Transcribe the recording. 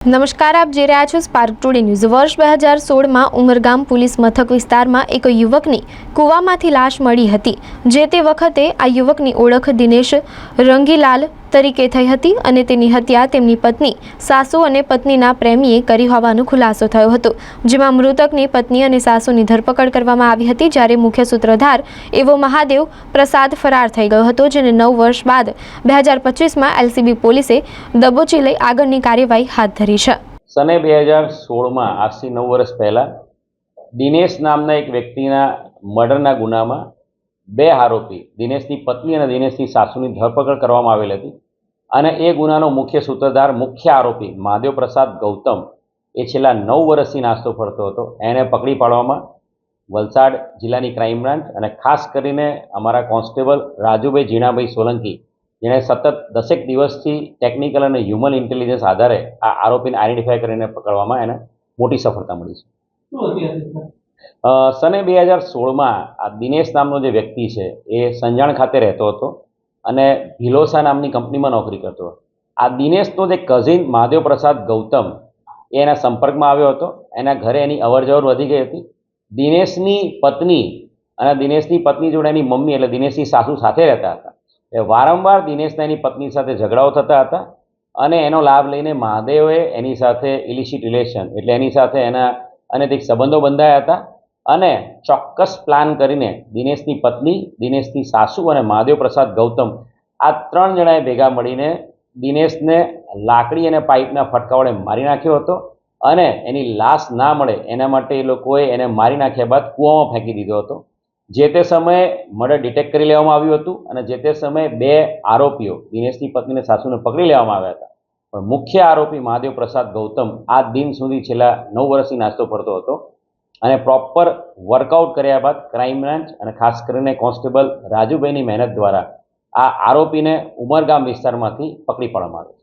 નમસ્કાર, આપ જે રહ્યા છો સ્પાર્ક ટુડે ન્યૂઝ વર્ષ બે હજાર સોળમાં ઉમરગામ પોલીસ મથક વિસ્તારમાં એક યુવકની કૂવામાંથી લાશ મળી હતી, જે તે વખતે આ યુવકની ઓળખ દિનેશ રંગીલાલ તરીકે થઈ હતી અને તેની હત્યા તેમની પત્ની, સાસુ અને પત્નીના પ્રેમીએ કરી હોવાનો ખુલાસો થયો હતો, જેમાં મૃતકની પત્ની અને સાસુની ધરપકડ કરવામાં આવી હતી જ્યારે મુખ્ય સૂત્રધાર એવો મહાદેવ પ્રસાદ ફરાર થઈ ગયો હતો, જેને નવ વર્ષ બાદ બે હજાર પચીસમાં એલસીબી પોલીસે દબોચી લઈ આગળની કાર્યવાહી હાથ ધરી છે. સને બે હજાર સોળમાં, આજથી નવ વર્ષ પહેલાં, દિનેશ નામના એક વ્યક્તિના મર્ડરના ગુનામાં બે આરોપી, દિનેશની પત્ની અને દિનેશની સાસુની ધરપકડ કરવામાં આવેલ હતી અને એ ગુનાનો મુખ્ય સૂત્રધાર, મુખ્ય આરોપી મહાદેવ પ્રસાદ ગૌતમ એ છેલ્લા નવ વર્ષથી નાસ્તો ફરતો હતો. એને પકડી પાડવામાં વલસાડ જિલ્લાની ક્રાઇમ બ્રાન્ચ અને ખાસ કરીને અમારા કોન્સ્ટેબલ રાજુભાઈ ઝીણાભાઈ સોલંકી, જેણે સતત દસેક દિવસથી ટેકનિકલ અને હ્યુમન ઇન્ટેલિજન્સ આધારે આ આરોપીને આઈડેન્ટિફાય કરીને પકડવામાં એને મોટી સફળતા મળી છે. સને બે હજાર સોળમાં આ દિનેશ નામનો જે વ્યક્તિ છે, એ સંજાણ ખાતે રહેતો હતો અને ભિલોસા નામની કંપનીમાં નોકરી કરતો આ દિનેશનો જે કઝિન મહાદેવ પ્રસાદ ગૌતમ, એ એના સંપર્કમાં આવ્યો હતો. એના ઘરે એની અવરજવર વધી ગઈ હતી. દિનેશની પત્ની અને દિનેશની પત્ની જોડે એની મમ્મી એટલે દિનેશની સાસુ સાથે રહેતા હતા. એ વારંવાર દિનેશના એની પત્ની સાથે ઝઘડાઓ થતા હતા અને એનો લાભ લઈને મહાદેવે એની સાથે ઇલિશિટ રિલેશન એટલે એની સાથે એના અનૈતિક સંબંધો બંધાયા હતા. અને ચોક્કસ પ્લાન કરીને દિનેશની પત્ની, દિનેશની સાસુ અને મહાદેવ પ્રસાદ ગૌતમ આ ત્રણ જણાએ ભેગા મળીને દિનેશને લાકડી અને પાઇપના ફટકાવડે મારી નાખ્યો હતો. અને એની લાશ ના મળે એના માટે એ લોકોએ એને મારી નાખ્યા બાદ કૂવામાં ફેંકી દીધો હતો. જે તે સમયે મર્ડર ડિટેક્ટ કરી લેવામાં આવ્યું હતું અને જે તે સમયે બે આરોપીઓ, દિનેશની પત્નીને સાસુને પકડી લેવામાં આવ્યા હતા. પણ મુખ્ય આરોપી મહાદેવ પ્રસાદ ગૌતમ આ દિન સુધી છેલ્લા નવ વર્ષથી નાસ્તો ફરતો હતો અને પ્રોપર વર્કઆઉટ કર્યા બાદ ક્રાઇમ બ્રાન્ચ અને ખાસ કરીને કોન્સ્ટેબલ રાજુભાઈની મહેનત દ્વારા આ આરોપીને ઉમરગામ વિસ્તારમાંથી પકડી પાડવામાં આવ્યો